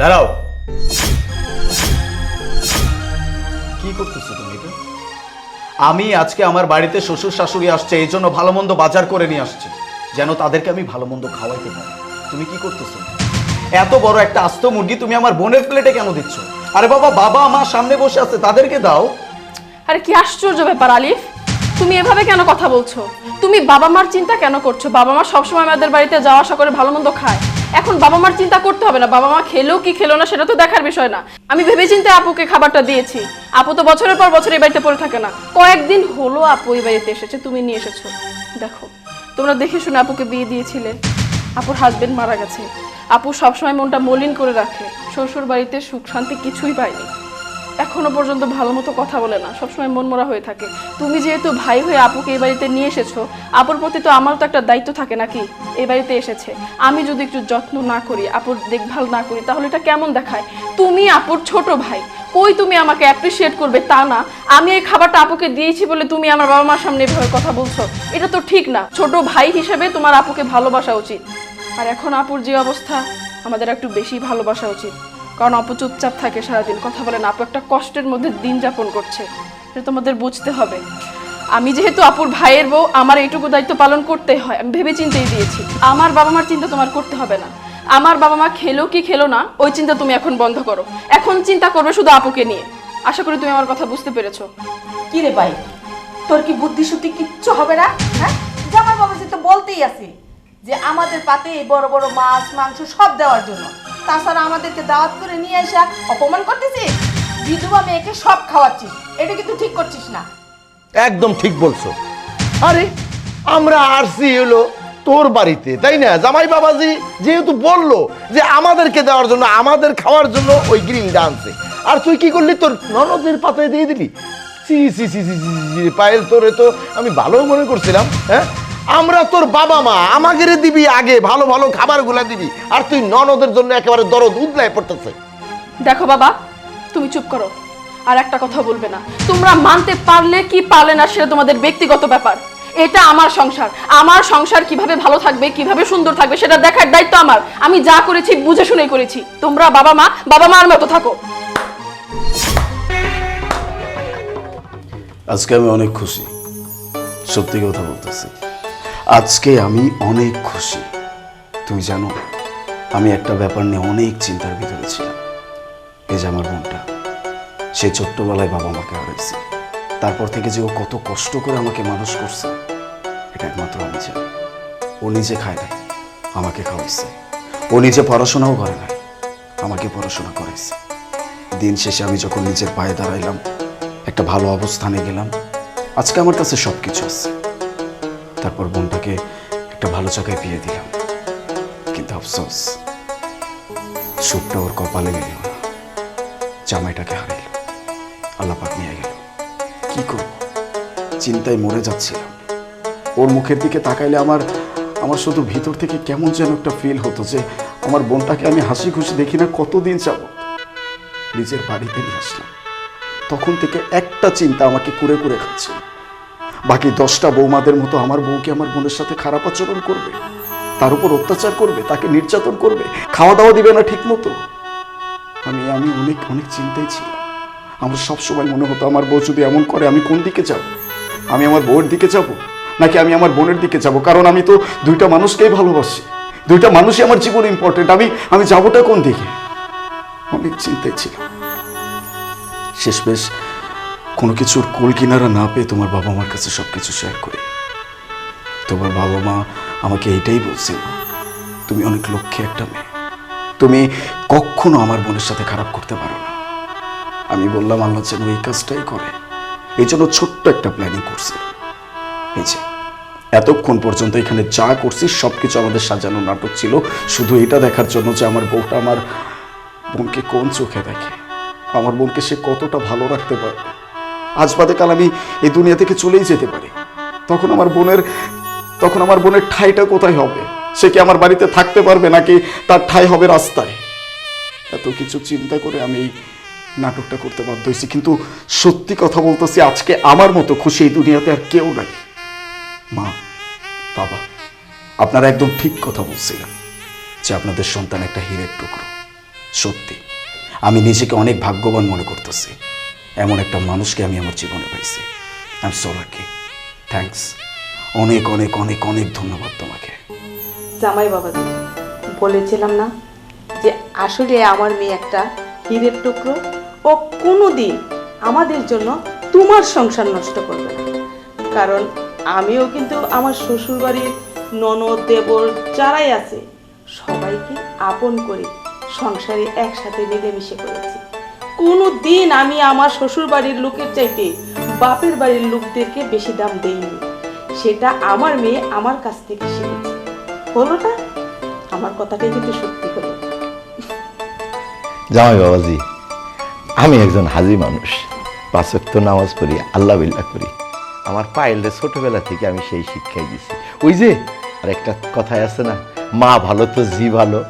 দাঁড়াও। কি করতেছো তুমি এটা? আমি আজকে আমার বাড়িতে শ্বশুর শাশুড়ি আসছে এই জন্য ভালো মন্দ বাজার করে নিয়ে আসছি। যেন তাদেরকে আমি ভালো মন্দ খাওয়াইতে পারি। তুমি কি করতেছো? এত বড় একটা আস্ত মুরগি তুমি আমার বোনের প্লেটে কেন দিচ্ছ? আরে বাবা বাবা আমার সামনে বসে আছে তাদেরকে দাও। আরে কি আশ্চর্য ব্যাপার আলিফ। তুমি এভাবে কেন কথা বলছো? তুমি বাবা মার চিন্তা কেন করছ? বাবা মা সবসময় আমাদের বাড়িতে যাওয়া আসা করে ভালো মন্দ খায়। এখন বাবা মার চিন্তা করতে হবে না। বাবা মা খেলো কি খেলো না সেটা তো দেখার বিষয় না। আমি ভেবে চিন্তে আপুকে খাবারটা দিয়েছি। আপু তো বছরের পর বছর এই বাড়িতে পড়ে থাকে না। কয়েকদিন হলো আপু এই বাড়িতে এসেছে, তুমি নিয়ে এসেছ। দেখো, তোমরা দেখে শুনে আপুকে বিয়ে দিয়েছিলে। আপুর হাজবেন্ড মারা গেছে। আপু সবসময় মনটা মলিন করে রাখে। শ্বশুর বাড়িতে সুখ শান্তি কিছুই পায়নি। এখনও পর্যন্ত ভালো মতো কথা বলে না। সবসময় মনমরা হয়ে থাকে। তুমি যেহেতু ভাই হয়ে আপুকে এই বাড়িতে নিয়ে এসেছ, আপুর প্রতি তো আমারও তো একটা দায়িত্ব থাকে নাকি? এই বাড়িতে এসেছে। আমি যদি একটু যত্ন না করি, আপুর দেখভাল না করি, তাহলে এটা কেমন দেখায়? তুমি আপুর ছোট ভাই। কই তুমি আমাকে অ্যাপ্রিসিয়েট করবে তা না? আমি এই খাবারটা আপুকে দিয়েছি বলে তুমি আমার বাবা মার সামনে এভাবে কথা বলছো। এটা তো ঠিক না। ছোট ভাই হিসেবে তোমার আপুকে ভালোবাসা উচিত। আর এখন আপুর যে অবস্থা, আমাদের একটু বেশি ভালোবাসা উচিত। কারণ আপু চুপচাপ থাকে সারাদিন। কথা বলে না, আপু একটা কষ্টের মধ্যে দিন যাপন করছে। এটা তোমাদের বুঝতে হবে। আমি যেহেতু আপুর ভাইয়ের বউ, আমার এইটুকু দায়িত্ব পালন করতেই হয়। আমি ভেবে চিন্তেই দিয়েছি। আমার বাবা মার চিন্তা তোমার করতে হবে না। আমার বাবা মা খেলো কি খেলো না, ওই চিন্তা তুমি এখন বন্ধ করো। এখন চিন্তা করবে শুধু আপুকে নিয়ে। আশা করি তুমি আমার কথা বুঝতে পেরেছ। কি রে ভাই? তোর কি বুদ্ধি শুদ্ধি কিচ্ছু হবে না? হ্যাঁ? জামাই বাবাজি তো বলতেই আছি যে আমাদের পাতে এই বড় বড় মাছ, মাংস সব দেওয়ার জন্য। তাছাড়া আমাদেরকে দাওয়াত করে নিয়ে এসে অপমান করতেছিস বিধবা মেয়েকে সব খাওয়াচ্ছিস এটা কিন্তু ঠিক করছিস না। একদম ঠিক বলছো। আরে আমরা আসছি হলো তোর বাড়িতে তাই না? জামাই বাবাজি যেহেতু বলল যে আমাদেরকে দেওয়ার জন্য আমাদের খাওয়ার জন্য ওই গ্রিলটা আনছে। আর তুই কি করলি? তোর ননদের পাতায় দিয়ে দিলি? সি সি সি সি, সি, পায়েল তোরে তো আমি ভালো মনে করছিলাম হ্যাঁ? আমরা তোর বাবা মা আমাকে দিবি আগে ভালো ভালো খাবারগুলা দিবি আর তুই ননদের জন্য একেবারে দরদ উদলায় পড়তেছে। দেখো বাবা তুমি চুপ করো আর একটা কথা বলবে না। তোমরা মানতে পারলে কি পারলে না সেটা তোমাদের ব্যক্তিগত ব্যাপার। এটা আমার সংসার। আমার সংসার কীভাবে ভালো থাকবে কীভাবে সুন্দর থাকবে সেটা দেখার দায়িত্ব আমার। আমি যা করেছি বুঝে শুনে করেছি। তোমরা বাবা মা বাবা মার মতো থাকো। আজকে আমি অনেক খুশি। সত্যি কথা বলতেছি। আজকে আমি অনেক খুশি। তুমি জানো, আমি একটা ব্যাপার নিয়ে অনেক চিন্তার ভিতরে ছিলাম। এই যে আমার বোনটা, সে ছোট্টবেলায় বাবা মাকে হারাইছে। তারপর থেকে যে ও কত কষ্ট করে আমাকে মানুষ করছে, এটা একমাত্র আমি জানি। ও নিজে খায় নাই, আমাকে খাওয়াইছে। ও নিজে পড়াশোনাও করে নাই, আমাকে পড়াশোনা করাইছে। দিন শেষে আমি যখন নিজের পায়ে দাঁড়াইলাম, একটা ভালো অবস্থানে গেলাম, আজকে আমার কাছে সব কিছু আছে। তারপর বোনটাকে একটা ভালো জায়গায় বিয়ে দিলাম। কিন্তু আফসোস, সুখটা ওর কপালে মিলল না। জামাইটাকে হারাইল। আল্লাপাক নিয়ে গেল। কি করব? চিন্তায় মরে যাচ্ছিলাম। ওর মুখের দিকে তাকাইলে আমার আমার শুধু ভিতর থেকে কেমন যেন একটা ফিল হতো যে আমার বোনটাকে আমি হাসি খুশি দেখি না কতদিন যাব নিজের বাড়িতে নিয়ে আসলাম। তখন থেকে একটা চিন্তা আমাকে কুরে কুরে খাচ্ছে। বাকি দশটা বৌমাদের মতো আমার বউকে আমার বোনের সাথে খারাপ আচরণ করবে, তার উপর অত্যাচার করবে, তাকে নির্যাতন করবে খাওয়া দাওয়া দিবে না ঠিক মতো আমি আমি অনেক অনেক চিন্তায় ছিলাম। আমার সব সময় মনে হতো আমার বউ যদি এমন করে, আমি কোন দিকে যাব? আমি আমার বউয়ের দিকে যাব? নাকি আমি আমার বোনের দিকে যাব? কারণ আমি তো দুইটা মানুষকেই ভালোবাসি। দুইটা মানুষই আমার জীবন ইম্পর্টেন্ট আমি আমি যাবোটা কোন দিকে? অনেক চিন্তায় ছিলাম। শেষমেশ কোনো কিছুর কুল কিনারা না পেয়ে তোমার বাবা মার কাছে সব কিছু শেয়ার করি। তোমার বাবা মা আমাকে এইটাই বলছিল তুমি অনেক লক্ষ্যে একটা মেয়ে। তুমি কখনো আমার বোনের সাথে খারাপ করতে পারো না। আমি বললাম, আল্লাহ যেন এই কাজটাই করে। এই জন্য ছোট্ট একটা প্ল্যানিং করছি। এই যে, এতক্ষণ পর্যন্ত এখানে যা করছি সব কিছু আমাদের সাজানো নাটক ছিল। শুধু এটা দেখার জন্য যে আমার বউটা আমার বোনকে কোন চোখে দেখে? আমার বোনকে সে কতটা ভালো রাখতে পারে আজ বাদে কাল আমি এই দুনিয়া থেকে চলেই যেতে পারি। তখন আমার বোনের, তখন আমার বোনের ঠাইটা কোথায় হবে? সে কি আমার বাড়িতে থাকতে পারবে নাকি তার ঠাই হবে রাস্তায়? এত কিছু চিন্তা করে আমি এই নাটকটা করতে বাধ্য হয়েছি। কিন্তু সত্যি কথা বলতেছি, আজকে আমার মতো খুশি এই দুনিয়াতে আর কেউ নাই। মা, বাবা, আপনারা একদম ঠিক কথা বলছিলেন যে আপনাদের সন্তান একটা হীরের টুকরো। সত্যি, আমি নিজেকে অনেক ভাগ্যবান মনে করতেছি। এমন একটা মানুষকে আমি আমার জীবনে পাইছি। I am so lucky thanks অনেক অনেক অনেক অনেক ধন্যবাদ তোমাকে। জামাই বাবাজি, বলেছিলাম না যে আসলে আমার মেয়ে একটা হীরের টুকরো ও কোনো দিন আমাদের জন্য তোমার সংসার নষ্ট করবে না। কারণ আমিও কিন্তু আমার শ্বশুরবাড়ির ননদ, দেবর যারাই আছে, সবাইকে আপন করে সংসারে একসাথে মিলেমিশে করেছি কোনো দিন আমি আমার শ্বশুরবাড়ির লোকের চাইতে বাপের বাড়ির লোকদেরকে বেশি দাম দেইনি। সেটা আমার মেয়ে আমার কাছ থেকে শিখেছে। হলো না আমার কথাটাই কিন্তু সত্যি হলো। জামাই বাবাজি, আমি একজন হাজি মানুষ। পাঁচ ওয়াক্ত নামাজ পড়ি, আল্লাহ বিল্লাহ করি। আমার পায়েলরে ছোটবেলা থেকে আমি সেই শিক্ষাই দিছি। ওই যে আর একটা কথাই আছে না, মা ভালো তো জি ভালো।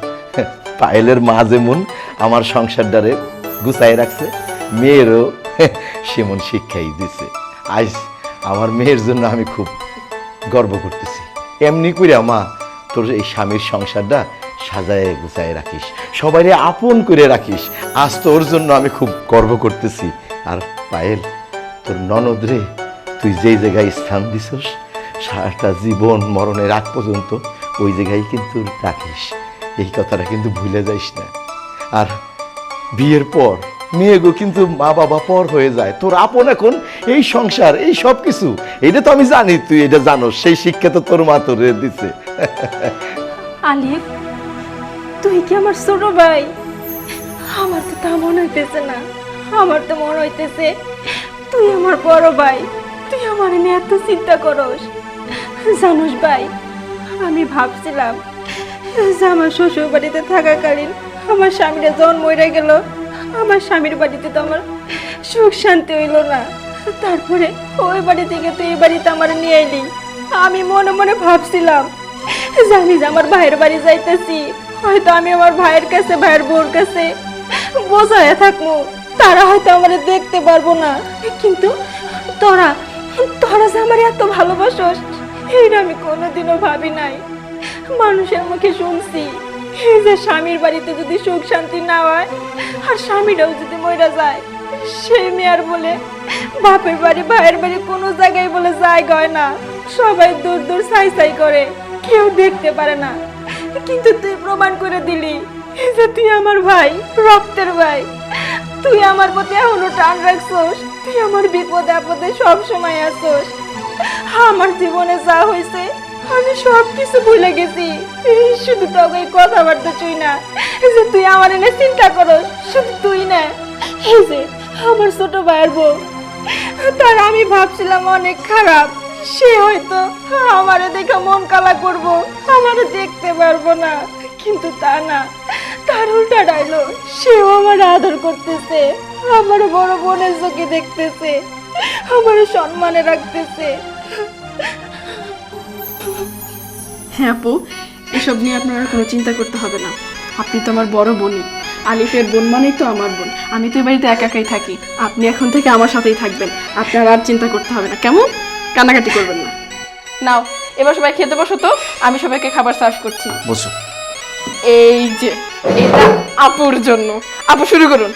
পায়েলের মা যেমন, আমার সংসার সংসারটারে গুছাই রাখছে। মেয়েরও সেমন শিক্ষাই দিছে। আজ আমার মেয়ের জন্য আমি খুব গর্ব করতেছি। এমনি করে মা, তোর এই স্বামীর সংসারটা সাজায় গুছায় রাখিস, সবাইরে আপন করে রাখিস। আজ তোর জন্য আমি খুব গর্ব করতেছি। আর পায়েল, তোর ননদ রে, তুই যেই জায়গায় স্থান দিছস, সারাটা জীবন মরণের আগ পর্যন্ত ওই জায়গায় কিন্তু রাখিস। এই কথাটা কিন্তু ভুলে যাইস না। আর বিয়ের পর। মেয়েগো কিন্তু মা বাবা পর হয়ে যায়। তোর আপন এখন, এই সংসার, এই সব কিছু এটা তো আমি জানি, তুই এটা জানো সেই শিক্ষা তো তোর মা তোর দিছে। আলিফ, তুই কি আমার ছোট ভাই? আমার তো তা মনে হইতেছে না, আমার তো মনে হইতেছে, তুই আমার বড় ভাই, তুই আমার নিয়ে এত চিন্তা করস। জানোস ভাই, আমি ভাবছিলাম যে আমার শ্বশুর বাড়িতে থাকাকালীন আমার স্বামীরা যখন মরে গেল, আমার স্বামীর বাড়িতে তো আমার সুখ শান্তি হইল না। তারপরে ওই বাড়ি থেকে তুই এই বাড়িতে আমার নিয়ে এলি আমি মনে মনে ভাবছিলাম, জানি যে আমার ভাইয়ের বাড়ি যাইতেছি, হয়তো আমি আমার ভাইয়ের কাছে, ভাইয়ের বোর কাছে বোঝায় থাকব তারা হয়তো আমার দেখতে পারব না। কিন্তু তোরা তোরা যে আমার এত ভালোবাসস এটা আমি কোনোদিনও ভাবি নাই। মানুষের মুখে শুনছি। এই যে স্বামীর বাড়িতে যদি সুখ শান্তি না হয়, আর স্বামীরাও যদি মরে যায়, সেই মেয়ার বলে বাপের বাড়ি, ভাইয়ের বাড়ি কোনো জায়গায় বলে জায়গা হয় না। সবাই দূর দূর সাই সাই করে, কেউ দেখতে পারে না। কিন্তু তুই প্রমাণ করে দিলি যে তুই আমার ভাই, রক্তের ভাই। তুই আমার প্রতি এখনও টান রাখছোস, তুই আমার বিপদে আপদে সব সময় আসোস আমার জীবনে যা হয়েছে আমি সব কিছু ভুলে গেছি। শুধু তোকে এই কথাবার্তা চুই না। যে তুই আমার এনে চিন্তা করস, শুধু তুই না। এই যে আমার ছোট ভাইয়ের বউ। তার আমি ভাবছিলাম অনেক খারাপ। সে হয়তো আমারে দেখে মন কালা করব, আমারে দেখতে পারব না। কিন্তু তা না, তার উল্টা ডাইলো সেও আমার আদর করতেছে আমার বড় বোনের চোখে দেখতেছে আমার সম্মানে রাখতেছে। হ্যাঁ আপু এসব নিয়ে আপনার কোনো চিন্তা করতে হবে না। আপনি তো আমার বড় বোনই। আলিফের বোন মানেই তো আমার বোন। আমি তো এই বাড়িতে একা একাই থাকি। আপনি এখন থেকে আমার সাথেই থাকবেন। আপনার আর চিন্তা করতে হবে না। কেমন? কান্নাকাটি করবেন না। নাও এবার সবাই খেতে বসো তো। আমি সবাইকে খাবার সার্ভ করছি। বসো। এই যে এটা আপুর জন্য। আপু শুরু করুন।